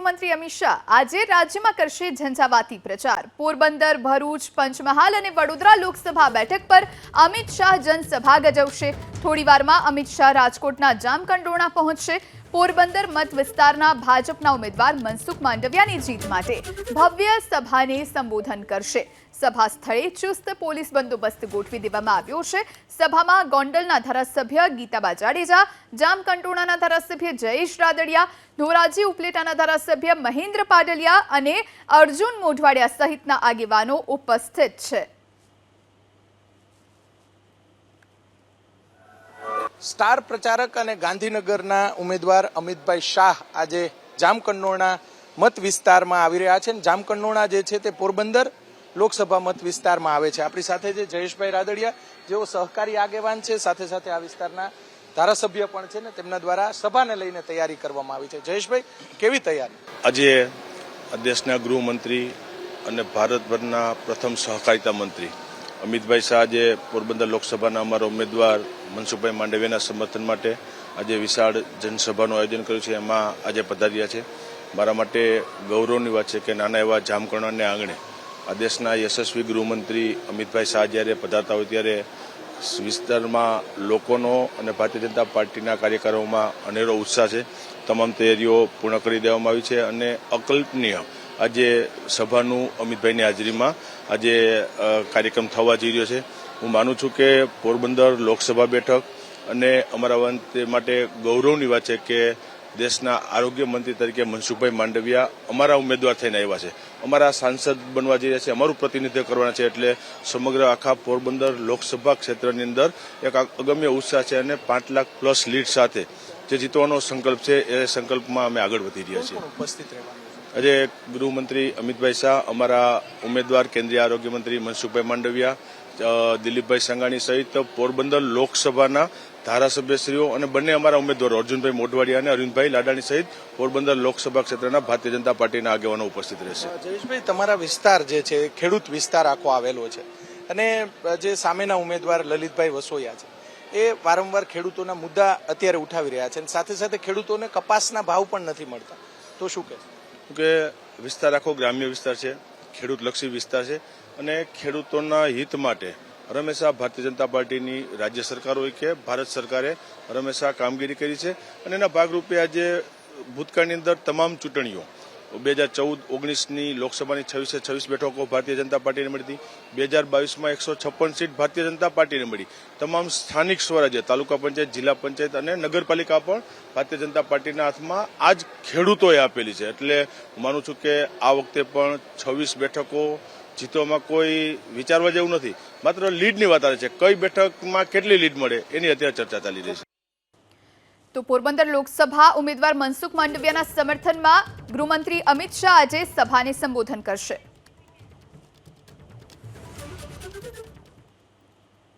ગૃહમંત્રી અમિત શાહ આજે રાજ્યમાં કરશે ઝંઝાવાતી પ્રચાર. પોરબંદર, ભરૂચ, પંચમહાલ અને વડોદરા લોકસભા બેઠક પર અમિત શાહ જનસભા ગજવશે. થોડીવારમાં અમિત શાહ રાજકોટના જામકંડોરણા પહોંચશે. પોરબંદર મત વિસ્તારના ભાજપના ઉમેદવાર મનસુખ માંડવિયાની જીત માટે ભવ્ય સભાને સંબોધન કરશે. સભા સ્થળે ચુસ્ત પોલીસ બંદોબસ્ત ગોઠવી દેવામાં આવ્યો છે. સભામાં ગોંડલના ધારાસભ્ય ગીતાબા જાડેજા જામકંટોળાના ધારાસભ્ય જયેશ રાદડિયા, ધોરાજી ઉપલેટાના ધારાસભ્ય મહેન્દ્ર પાડલિયા અને અર્જુન મોઢવાડિયા સહિતના આગેવાનો ઉપસ્થિત છે. સ્ટાર પ્રચારક અને ગાંધીનગરના ઉમેદવાર અમિતભાઈ શાહ આજે જામકંડોળના મત વિસ્તારમાં આવી રહ્યા છે જામકંડોળા જે છે તે પોરબંદર લોકસભા મત વિસ્તારમાં આવે છે. આપણી સાથે જે જયેશભાઈ રાદડિયા, જેઓ સહકારી આગેવાન છે, સાથે સાથે આ વિસ્તારના ધારાસભ્ય પણ છે ને તેમના દ્વારા સભાને લઈને તૈયારી કરવામાં આવી છે. જયેશભાઈ, કેવી તૈયારી? આજે દેશના ગૃહમંત્રી અને ભારતભરના પ્રથમ સહકારિતા મંત્રી અમિતભાઈ શાહ આજે પોરબંદર લોકસભાના અમારા ઉમેદવાર મનસુખભાઈ માંડવીના સમર્થન માટે આજે વિશાળ જનસભાનું આયોજન કર્યું છે. એમાં આજે પધાર્યા છે. મારા માટે ગૌરવની વાત છે કે નાના એવા જામકરણાને આંગણે આ દેશના યશસ્વી ગૃહમંત્રી અમિતભાઈ શાહ જ્યારે પધારતા હોય ત્યારે વિસ્તારમાં લોકોનો અને ભારતીય જનતા પાર્ટીના કાર્યકરોમાં અનેરો ઉત્સાહ છે. તમામ તૈયારીઓ પૂર્ણ કરી દેવામાં આવી છે અને અકલ્પનીય આજે સભાનું અમિતભાઈની હાજરીમાં આજે કાર્યક્રમ થવા જઈ રહ્યો છે. હું માનું છું કે પોરબંદર લોકસભા બેઠક અને અમારા માટે ગૌરવની વાત છે કે દેશના આરોગ્ય મંત્રી તરીકે મનસુખભાઈ માંડવિયા અમારા ઉમેદવાર થઈને આવ્યા છે. અમારા સાંસદ બનવા જઈ રહ્યા છે. અમારું પ્રતિનિધિત્વ કરવાના છે એટલે સમગ્ર આખા પોરબંદર લોકસભા ક્ષેત્રની અંદર એક અગમ્ય ઉત્સાહ છે અને પાંચ લાખ પ્લસ લીડ સાથે જે જીતવાનો સંકલ્પ છે એ સંકલ્પમાં અમે આગળ વધી રહ્યા છીએ. ઉપસ્થિત આજે ગૃહમંત્રી અમિતભાઈ શાહ અમારા ઉમેદવાર કેન્દ્રીય આરોગ્ય મંત્રી મનસુખભાઈ માંડવિયા દિલીપભાઈ સંઘાણી સહિત પોરબંદર લોકસભાના ધારાસભ્યશ્રીઓ અને બંને અમારા ઉમેદવારો અર્જુનભાઈ મોઢવાડિયા અને અરવિંદભાઈ લાડાણી સહિત પોરબંદર લોકસભા ક્ષેત્રના ભારતીય જનતા પાર્ટીના આગેવાનો ઉપસ્થિત રહેશે. જયેશભાઈ તમારા વિસ્તાર જે છે ખેડૂત વિસ્તાર આખો આવેલો છે અને જે સામેના ઉમેદવાર લલિતભાઈ વસોયા છે એ વારંવાર ખેડૂતોના મુદ્દા અત્યારે ઉઠાવી રહ્યા છે અને સાથે સાથે ખેડૂતોને કપાસના ભાવ પણ નથી મળતા. તો શું કહે કે વિસ્તાર આખો ગ્રામ્ય વિસ્તાર છે ખેડૂતલક્ષી વિસ્તાર છે અને ખેડૂતોના હિત માટે હંમેશા ભારતીય જનતા પાર્ટીની રાજ્ય સરકાર હોય કે ભારત સરકારે હંમેશા કામગીરી કરી છે અને એના ભાગરૂપે આજે ભૂતકાળની અંદર તમામ ચૂંટણીઓ બે હજાર ચૌદ ઓગણીસની લોકસભાની છવ્વીસે છવ્વીસ બેઠકો ભારતીય જનતા પાર્ટીને મળી હતી. બે હજાર બાવીસમાં એકસો છપ્પન સીટ ભારતીય જનતા પાર્ટીને મળી. તમામ સ્થાનિક સ્વરાજ્ય, તાલુકા પંચાયત, જિલ્લા પંચાયત અને નગરપાલિકા પણ ભારતીય જનતા પાર્ટીના હાથમાં આજ ખેડૂતોએ આપેલી છે. એટલે હું માનું છું કે આ વખતે પણ છવ્વીસ બેઠકો જીતવામાં કોઈ વિચારવા જેવું નથી. માત્ર લીડની વાત આવે છે. કઈ બેઠકમાં કેટલી લીડ મળે એની અત્યારે ચર્ચા ચાલી રહી છે. તો પોરબંદર લોકસભા ઉમેદવાર મનસુખ માંડવિયાના સમર્થનમાં ગૃહમંત્રી અમિત શાહ આજે સભાને સંબોધન કરશે.